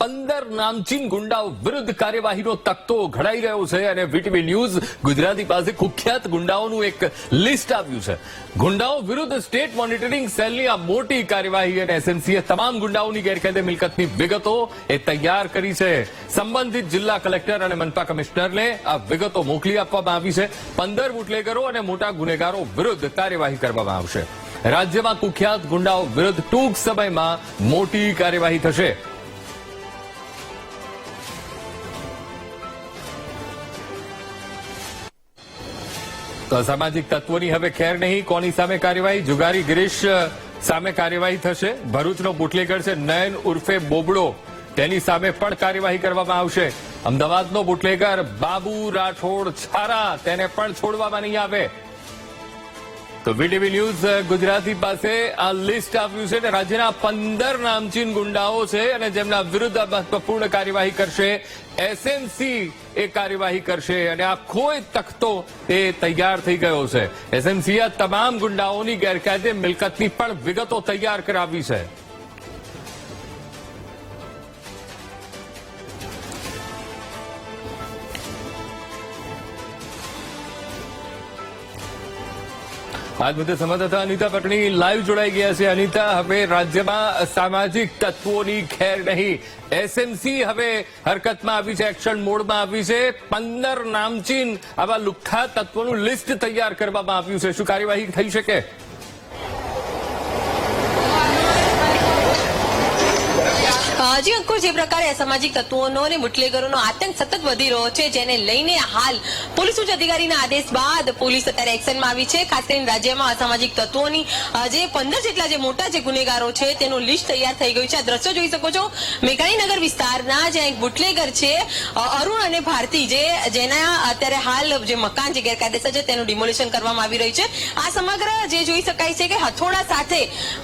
પંદર નામચીન ગુંડાઓ વિરુદ્ધ કાર્યવાહીનો તકતો ઘડાઈ રહ્યો છે અને વીટીવી ન્યૂઝ ગુજરાતી પાસે કુખ્યાત ગુંડાઓનું એક લિસ્ટ આવ્યું છે. ગુંડાઓ વિરુદ્ધ સ્ટેટ મોનિટરિંગ સેલની આ મોટી કાર્યવાહી અને એસએમસીએ તમામ ગુંડાઓની ગેરકાયદે મિલકતની વિગતો એ તૈયાર કરી છે. સંબંધિત જિલ્લા કલેક્ટર અને મનપા કમિશનરને આ વિગતો મોકલી આપવામાં આવી છે. પંદર બુટલેગરો અને મોટા ગુનેગારો વિરુદ્ધ કાર્યવાહી કરવામાં આવશે. રાજ્યમાં કુખ્યાત ગુંડાઓ વિરુદ્ધ ટૂંક સમયમાં મોટી કાર્યવાહી થશે. તો અસામાજિક તત્વોની હવે ખેર નહીં, કોની સામે કાર્યવાહી? જુગારી ગિરીશ સામે કાર્યવાહી થશે. ભરૂચનો બુટલેગર છે, નયન ઉર્ફે બોબડો. તેની સામે પણ કાર્યવાહી કરવામાં આવશે. અમદાવાદનો બુટલેગર બાબુ રાઠોડ છારા, તેને પણ છોડવામાં નહીં આવે. તો વીટીવી ન્યૂઝ ગુજરાતી પાસે આ લિસ્ટ આવ્યું છે અને રાજ્યના પંદર નામચીન ગુંડાઓ છે અને જેમના વિરુદ્ધ આ મહત્વપૂર્ણ કાર્યવાહી કરશે. એસએમસી એ કાર્યવાહી કરશે અને આખો કોઈ તખતો એ તૈયાર થઈ ગયો છે. એસએમસીએ તમામ ગુંડાઓની ગેરકાયદે મિલકતની પણ વિગતો તૈયાર કરાવી છે. આજ મુદ્દે સંવાદદાતા અનિતા પટણી લાઈવ જોડાઈ ગયા છે. અનિતા, હવે રાજ્યમાં સામાજિક તત્વોની ખેર નહીં. એસએમસી હવે હરકતમાં આવી છે, એક્શન મોડમાં આવી છે. પંદર નામચીન આવા લુખ્ખા તત્વોનું લિસ્ટ તૈયાર કરવામાં આવ્યું છે. શું કાર્યવાહી થઈ શકે? જી અંકુર જે પ્રકારે અસામાજિક તત્વોનો અને બુટલેગરોનો આતંક સતત વધી રહ્યો છે, જેને લઈને હાલ પોલીસ ઉચ્ચ અધિકારીના આદેશ બાદ પોલીસ અત્યારે એક્શનમાં આવી છે. ખાસ કરીને રાજ્યમાં અસામાજિક તત્વોની જે પંદર જેટલા જે મોટા જે ગુનેગારો છે, તેનું લિસ્ટ તૈયાર થઈ ગયું છે. આ દ્રશ્યો જોઈ શકો છો. મેઘાણીનગર વિસ્તારના જ્યાં એક બુટલેગર છે અરુણ અને ભારતી, જે, જેના અત્યારે હાલ જે મકાન જે ગેરકાયદેસર છે, તેનું ડિમોલિશન કરવામાં આવી રહ્યું છે. આ સમગ્ર જે જોઈ શકાય છે કે હથોડા સાથે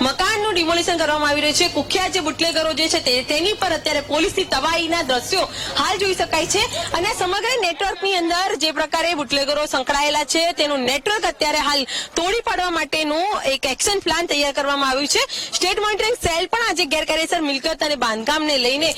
મકાનનું ડિમોલિશન કરવામાં આવી રહ્યું છે. કુખ્યાત જે બુટલેગરો જે છે, તે તેની પર અત્યારે પોલીસની તબાહીના દ્રશ્યો હાલ જોઈ શકાય છે. અને સમગ્ર નેટવર્કની અંદર જે પ્રકારે બુટલેગરો સંકળાયેલા છે, તેનું નેટવર્ક અત્યારે હાલ તોડી પાડવા માટેનું એક એક્શન પ્લાન તૈયાર કરવામાં આવ્યું છે. સ્ટેટ મોનિટરિંગ સેલ પણ આજે ગેરકાયદેસર મિલકત અને બાંધકામને લઈને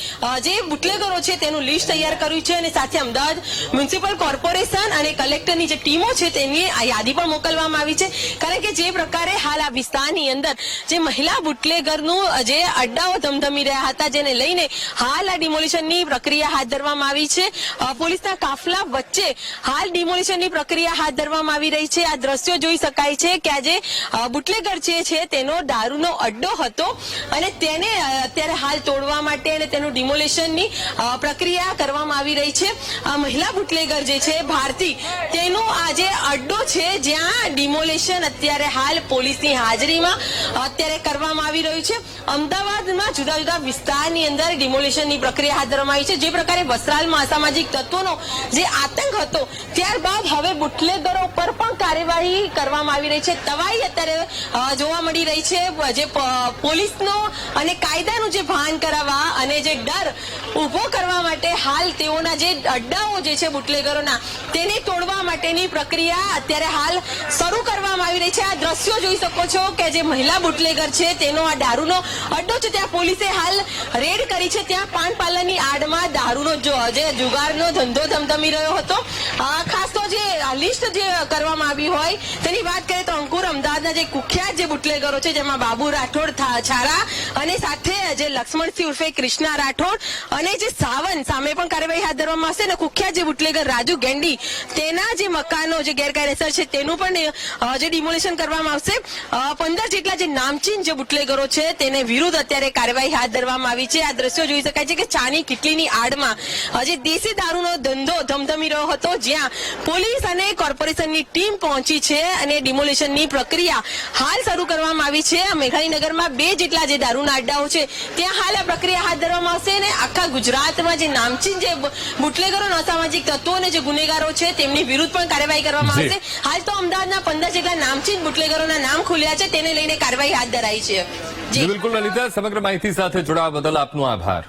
જે બુટલેગરો છે તેનું લિસ્ટ તૈયાર કર્યું છે અને સાથે અમદાવાદ મ્યુનિસિપલ કોર્પોરેશન અને કલેક્ટરની જે ટીમો છે તેની આ યાદી પણ મોકલવામાં આવી છે. કારણ કે જે પ્રકારે હાલ આ વિસ્તારની અંદર જે મહિલા બુટલેગરનું જે અડ્ડાઓ ધમધમી રહ્યા હતા જેને લઈને હાલ આ ડિમોલિશનની પ્રક્રિયા હાથ ધરવામાં આવી છે. પોલીસના કાફલા વચ્ચે હાલ ડિમોલિશનની પ્રક્રિયા હાથ ધરવામાં આવી રહી છે. આ દ્રશ્યો જોઈ શકાય છે કે આજે બુટલેગર જે છે તેનો દારૂનો અડ્ડો હતો અને તેને અત્યારે હાલ તોડવા માટે અને તેનું ડિમોલિશનની પ્રક્રિયા કરવામાં આવી રહી છે. આ મહિલા બુટલેગર જે છે, ભારતી, તેનો આ જે અડ્ડો છે. જ્યાં ડિમોલિશન અત્યારે હાલ પોલીસની હાજરીમાં અત્યારે કરવામાં આવી રહ્યું છે. અમદાવાદમાં જુદા જુદા વિસ્તારની અંદર ડિમોલિશનની પ્રક્રિયા હાથ ધરવામાં આવી છે. જે પ્રકારે વસ્ત્રાલમાં અસામાજિક તત્વોનો જે આતંક હતો, ત્યારબાદ હવે બુટલેગરો પર પણ કાર્યવાહી કરવામાં આવી રહી છે. તવાઈ અત્યારે જોવા મળી રહી છે, જે પોલીસનો અને કાયદાનું જે ભાન કરાવવા અને જે ડર ઊભો કરવા માટે હાલ તેઓના જે અડ્ડાઓ જે છે બુટલેગરોના, તેને તોડવા માટેની પ્રક્રિયા અત્યારે હાલ શરૂ કરવામાં આવી રહી છે. આ દ્રશ્યો જોઈ શકો છો કે જે મહિલા બુટલેગર છે, તેનો આ દારૂનો અડ્ડો છે. ત્યાં પોલીસે હાલ રેડ કરી છે ત્યાં પાન પાર્લરની આડમાં દારૂનો જો- જે જુગારનો ધંધો ધમધમી રહ્યો હતો. ખાસ જે લિસ્ટ જે કરવામાં આવી હોય, તેની વાત કરીએ તો અંકુર અમદાવાદના જે કુખ્યાત જે બુટલેગરો છે, જેમાં બાબુ રાઠોડ છારા અને સાથે જે લક્ષ્મણસિંહ ઉર્ફે કૃષ્ણા રાઠોડ અને જે સાવન સામે પણ કાર્યવાહી હાથ ધરવામાં આવશે. અને કુખ્યાત જે બુટલેગર રાજુ ગેંડી, તેના જે મકાનો જે ગેરકાયદેસર છે, તેનું પણ જે ડિમોલિશન કરવામાં આવશે. પંદર જેટલા જે નામચીન જે બુટલેગરો છે, તેને વિરુદ્ધ અત્યારે કાર્યવાહી હાથ ધરવામાં આવી છે. આ દ્રશ્યો જોઈ શકાય છે કે ચાની કીટલીની આડમાં હજી દેશી દારૂનો ધંધો ધમધમી રહ્યો હતો, જ્યાં પોલીસ અને કોર્પોરેશનની ટીમ પહોંચી છે અને ડિમોલિશનની પ્રક્રિયા હાલ શરૂ કરવામાં આવી છે. મેઘાણીનગરમાં બે જેટલા જે દારૂના અડ્ડાઓ છે ત્યાં હાલ આ પ્રક્રિયા હાથ ધરવામાં આવશે અને આખા ગુજરાતમાં જે નામચીન જે બુટલેગરો અને અસામાજિક તત્વો અને જે ગુનેગારો છે તેમની વિરુદ્ધ પણ કાર્યવાહી કરવામાં આવશે. હાલ તો અમદાવાદના પંદર જેટલા નામચીન બુટલેગરોના નામ ખુલ્યા છે તેને લઈને કાર્યવાહી હાથ ધરાઈ છે. જી બિલકુલ લલિતા સમગ્ર માહિતી સાથે જોડાવા બદલ આપનો આભાર.